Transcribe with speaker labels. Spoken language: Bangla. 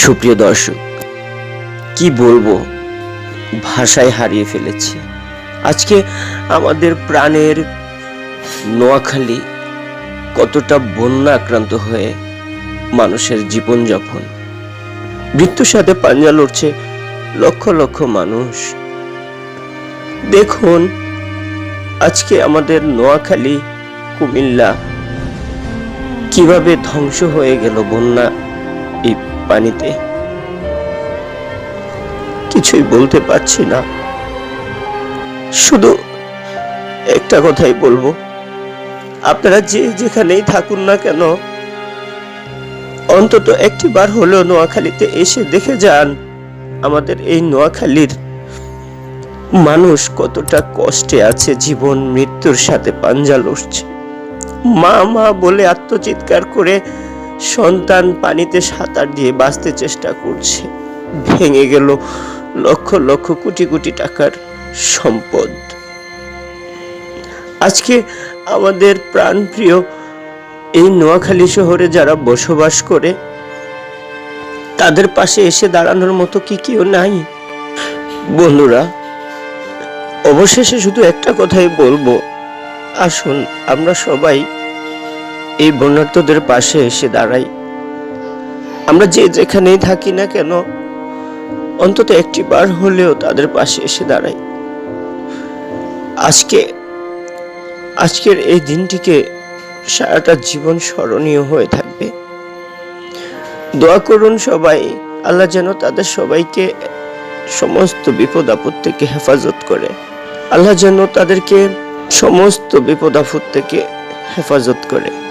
Speaker 1: সুপ্রিয় দর্শক, কি বলব? ভাষায় হারিয়ে ফেলেছি। আজকে আমাদের প্রাণের নোয়াখালী কতটা বন্যা আক্রান্ত হয়ে মানুষের জীবনযাপন। মৃত্যুর সাথে পাঞ্জা লড়ছে লক্ষ লক্ষ মানুষ। দেখুন, আজকে আমাদের নোয়াখালী, কুমিল্লা কীভাবে ধ্বংস হয়ে গেল বন্যা, এই পানিতে। কিছুই বলতে পারছি না। শুধু একটা কথাই বলব। আপনারা যে যেখানেই থাকুন না কেন, অন্তত একটি বার হলেও নোয়াখালীতে এসে দেখে যান আমাদের এই নোয়াখালীর মানুষ কতটা কষ্টে আছে জীবন, মৃত্যুর সাথে পাঞ্জা লড়ছে। মা মা বলে আত্মচিৎকার করে সন্তান পানিতে সাঁতার দিয়ে বাঁচতে চেষ্টা করছে। ভেঙে গেল লক্ষ লক্ষ কোটি কোটি টাকার সম্পদ। আজকে আমাদের প্রাণপ্রিয় এই নোয়াখালী শহরে যারা বসবাস করে, তাদের পাশে এসে দাঁড়ানোর মতো কি কেউ নাই? বন্ধুরা, অবশেষে শুধু একটা কথাই বলব। আসুন, আমরা সবাই এই বন্যার্থদের পাশে এসে দাঁড়াই। আমরা যে যেখানেই থাকি না কেন, অন্তত একটি বার হলেও তাদের পাশে এসে দাঁড়াই। আজকে, আজকের এই দিনটিকে সারাটা জীবন স্মরণীয় হয়ে থাকবে। দোয়া করুন সবাই, আল্লাহ যেন তাদের সবাইকে সমস্ত বিপদ আপদ থেকে হেফাজত করে। আল্লাহ যেন তাদেরকে সমস্ত বিপদ আপদ থেকে হেফাজত করে।